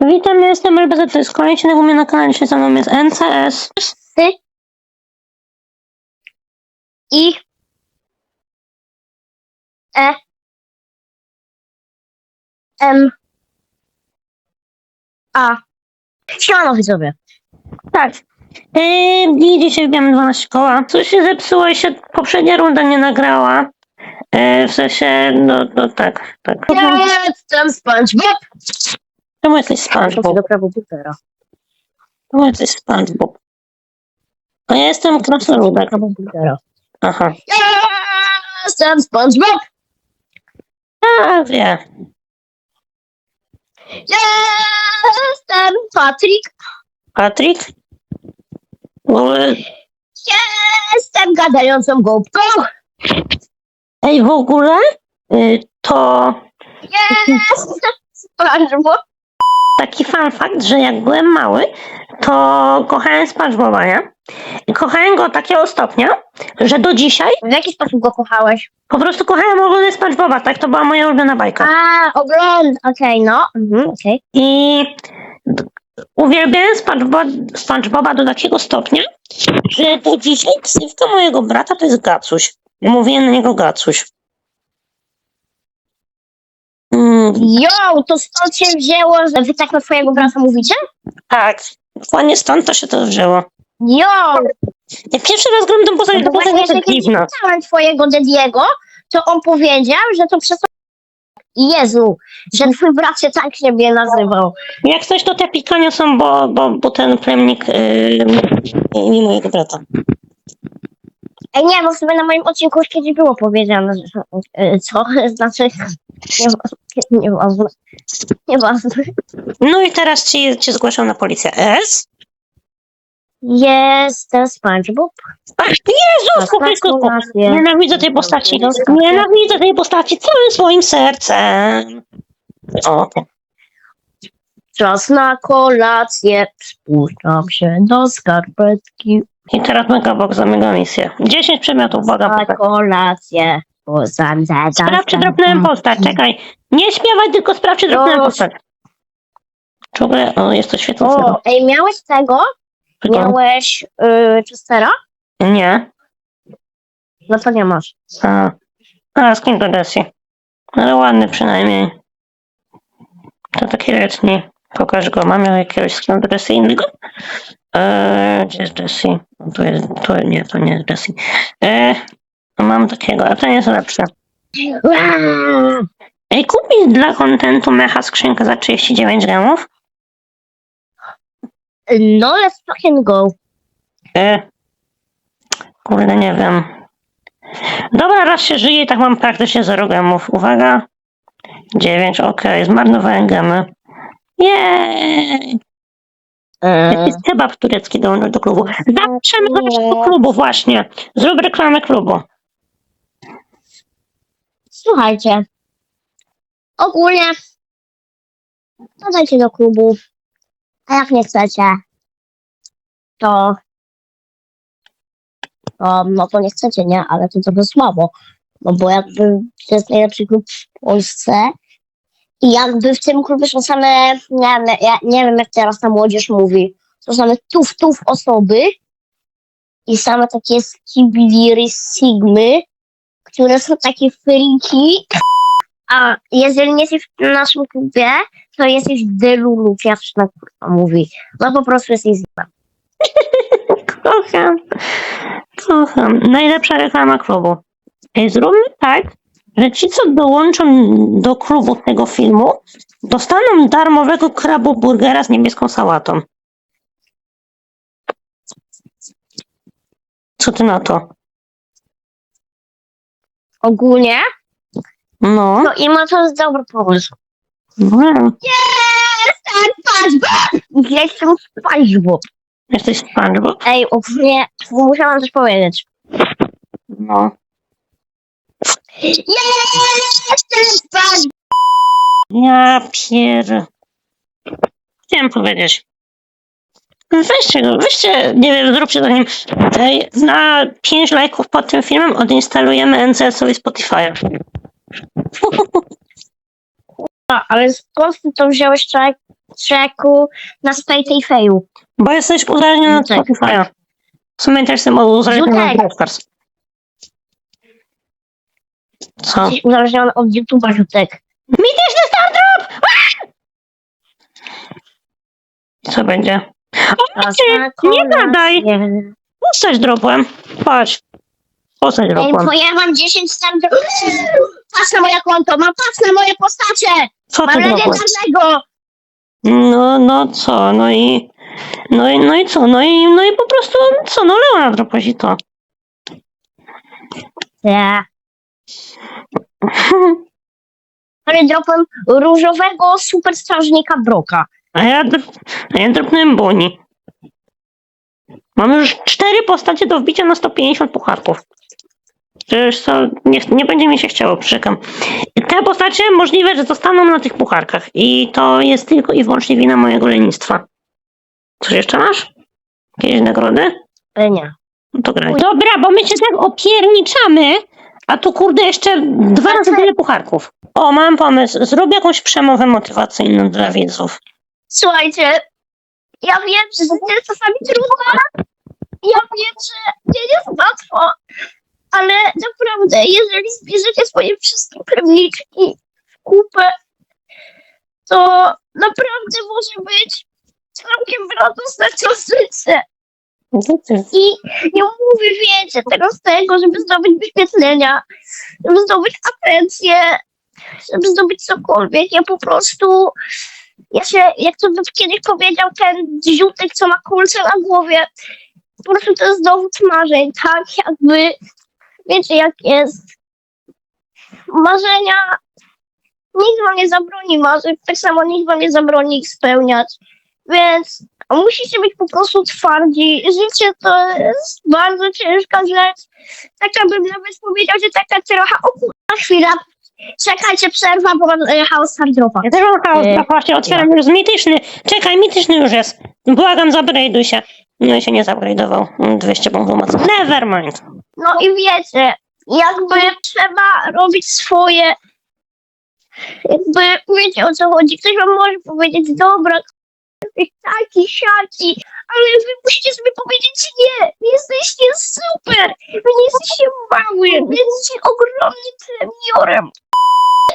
Witam, ja jestem LBZ, to jest kolejny u mnie na kanale, dzisiaj ze mną jest NCS. Ty I E M A Siemano widzowie. Tak. Yy, I dzisiaj wbijamy 12 koła. Coś się zepsuło i się poprzednia runda nie nagrała. Yy, w sensie, no, no tak, tak. Ja jestem SpongeBob. Czemu jesteś SpongeBob? do krabobutera. Czemu jesteś SpongeBob? A ja jestem krasnoludek. Aha. Jestem SpongeBob. A, wie. Jestem Patrick. Patrick? W ogóle, Jestem gadającą głupką. ej, w ogóle yy, to Jestem SpongeBob. Taki fun fact, że jak byłem mały, to kochałem SpongeBoba, nie? I kochałem go takiego stopnia, że do dzisiaj W jaki sposób go kochałeś? po prostu kochałem ogólnie SpongeBoba, tak? To była moja ulubiona bajka. A, ogląd. Okej, no. Mhm, okej. I d- uwielbiałem SpongeBoba, SpongeBoba do takiego stopnia, że do dzisiaj ksywka mojego brata to jest Gacuś. Mówię na niego Gacuś. Jo, to stąd się wzięło, że wy tak na twojego brata mówicie? tak, dokładnie stąd to się to wzięło. Jo! Jak pierwszy raz gram tą postać, No to postać właśnie jest kiedyś dziwna. pytałem twojego Dediego, to on powiedział, że to przez Jezu, że twój brat się tak siebie nazywał. Jak coś, to te pikania są, bo, bo, bo ten plemnik yy, nie mojego brata. Ej, nie, bo sobie na moim odcinku już kiedyś było powiedziane, że e, co? Znaczy, nie, nieważne. Nieważne. No i teraz ci, ci zgłaszam na policję. S? Jestem SpongeBob. Ach, Jezus, Jezus, gratulacje. Nienawidzę tej postaci. Nienawidzę tej postaci całym swoim sercem. O. Czas na kolację. Spuszczam się do skarpetki. I teraz Megabox za mega misję. 10 przedmiotów, uwaga. Na kolację. Poznam za Sprawdź, czy dropnąłem postać. Czekaj. Nie śpiewaj, tylko sprawdź, czy dropnąłem O. postać. Czy w ogóle, o, jest to świetne. O, ej, miałeś tego? Miałeś y, Chestera? Nie. No to nie masz. A, a skin do Jessie. Ale ładny przynajmniej. To taki letni. Pokaż go. Mam jakiegoś skin do Jessie innego? Eee, gdzie jest Jessie? No, tu jest, tu, nie, to nie jest Jessie. Eee, takiego, a ten jest lepszy. Ej, kupić dla kontentu mecha skrzynkę za 39 gramów? No, let's fucking go. Eee, kurde, nie wiem. Dobra, raz się żyje i tak mam praktycznie 0 gramów. Uwaga. 9, okej, zmarnowałem gemy. Jej! E, Jakiś kebab turecki dołączył do klubu. Też do klubu, właśnie. Zrób reklamę klubu. Słuchajcie. Ogólnie dodajcie do klubu. A jak nie chcecie, to, to no to nie chcecie, nie? Ale to trochę słabo. No bo jakby to jest najlepszy klub w Polsce i jakby w tym klubie są same, nie wiem, nie wiem jak teraz ta młodzież mówi, są same tuf, tuf osoby i same takie skibiliry sigmy, które są takie friki. A jeżeli nie jesteś w naszym klubie, to jesteś delulu, jak się na kurwa mówi. No po prostu jesteś zła. Kocham. Kocham. Najlepsza reklama klubu. Zróbmy tak, że ci, co dołączą do klubu tego filmu, dostaną darmowego krabu burgera z niebieską sałatą. Co ty na to? Ogólnie, No. no i ma to jest dobry pomysł. no. Jestem SpongeBob! Jestem SpongeBob. Jesteś SpongeBob? Ej, ogólnie musiałam coś powiedzieć. No. Jestem SpongeBob! Ja pier... Chciałem powiedzieć. Weźcie go, weźcie, nie wiem, zróbcie za nim. Ej, na 5 lajków pod tym filmem odinstalujemy NCS-owi Spotify. A, ale skąd ty to wziąłeś, człowiek? tracku na Spate Feju. Bo jesteś uzależniony od Tak. Spotify'a. W sumie też jestem uzależniony od Jutek. Broadcast. Co? Jesteś uzależniony od YouTube'a, Rzutek. Mityczny Star Drop! Co będzie? Nie gadaj. Postać dropłem. Patrz. Postać Ej, dropłem. bo ja mam 10 star Patrz na moje konto, mam patrz na moje postacie! Co ty Mam dropłeś? legendarnego! No, no co? No i... No i, no i co? No i, no i po prostu co? No Leona dropłeś i to. Ja. Ale dropem różowego super strażnika Broka. A ja, a ja dropnąłem Boni. Mam już cztery postacie do wbicia na 150 pucharków. Przecież co, nie, nie będzie mi się chciało, przyrzekam. Te postacie możliwe, że zostaną na tych pucharkach. I to jest tylko i wyłącznie wina mojego lenistwa. Coś jeszcze masz? Jakieś nagrody? E, Nie. No to graj. Dobra, bo my się tak opierniczamy, a tu kurde jeszcze dwa razy tyle pucharków. O, mam pomysł. Zrób jakąś przemowę motywacyjną dla widzów. Słuchajcie, ja wiem, że to jest czasami trudno. Ja wiem, że nie jest łatwo. Ale naprawdę, jeżeli zbierzecie swoje wszystkie kremniczki w kupę, to naprawdę może być całkiem radosne to życie. I nie mówię, wiecie, tego z tego, żeby zdobyć wyświetlenia, żeby zdobyć atencję, żeby zdobyć cokolwiek. Ja po prostu, ja się, jak to kiedyś powiedział ten ziutek, co ma kulce na głowie, po prostu to jest dowód marzeń, tak jakby, wiecie jak jest. Marzenia, nikt wam nie zabroni marzeń, tak samo nikt wam nie zabroni ich spełniać, więc musicie być po prostu twardzi. Życie to jest bardzo ciężka rzecz. Taka bym nawet powiedział, że taka trochę o kurwa chwila. Czekajcie, przerwa, bo mam e, chaos też mam chaos, tak właśnie otwieram już mityczny. Czekaj, mityczny już jest. Błagam, zabrajduj się. No i się nie zabrajdował. 200 punktów mocy. Never mind. No i wiecie, jakby trzeba robić swoje. Jakby wiecie o co chodzi. Ktoś wam może powiedzieć, dobra, jesteś taki, siaki, ale wy musicie sobie powiedzieć, nie, wy jesteście super, wy nie jesteście mały, wy jesteście ogromnym premiorem.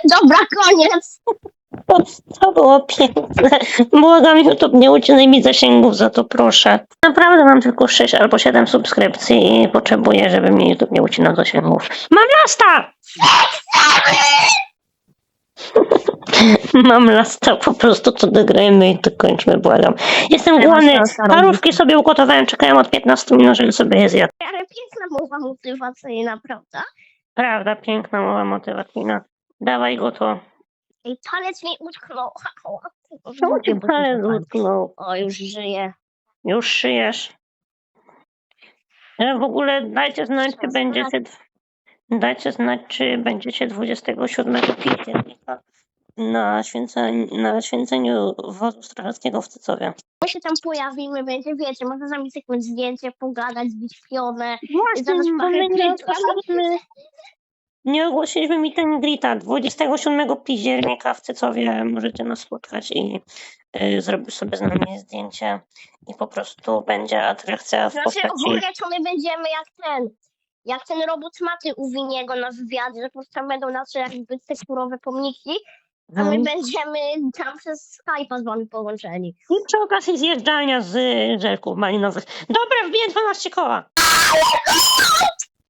Dobra, koniec. To, to było piękne. Błagam, YouTube, nie ucinaj mi zasięgów za to, proszę. Naprawdę mam tylko 6 albo 7 subskrypcji i potrzebuję, żeby mi YouTube nie ucinał zasięgów. Mam lasta! Mam lasta, po prostu to dograjmy i to kończmy, błagam. Jestem Ja głodny. mam Parówki sobie ugotowałem, czekałem od 15 minut, żeby sobie je zjadł. Ale piękna mowa motywacyjna, prawda? Prawda, piękna mowa motywacyjna. Dawaj go to. Ej, palec mi utknął. Czemu ci palec utknął? O, już żyje. Już szyjesz. E, W ogóle dajcie znać, czy będziecie. Dajcie znać, czy będziecie 27 października na, święceniu, na święceniu wozu strażackiego w Cycowie. My się tam pojawimy, będzie, wiecie, można zrobić jakieś zdjęcie, pogadać, zbić pionę. Właśnie, bo my nie nie ogłosiliśmy mi ten grita. 27 października w Cycowie możecie nas spotkać i y, zrobić sobie z nami zdjęcie i po prostu będzie atrakcja w Znaczy, postaci... ogólnie to my będziemy jak ten, jak ten robot Maty u Winiego na wywiadzie, że po prostu tam będą nasze jakby teksturowe pomniki, a my Mhm. będziemy tam przez Skype'a z wami połączeni. I przy okazji zjeżdżalnia z y, żelków malinowych. Dobra, wbiję 12 koła.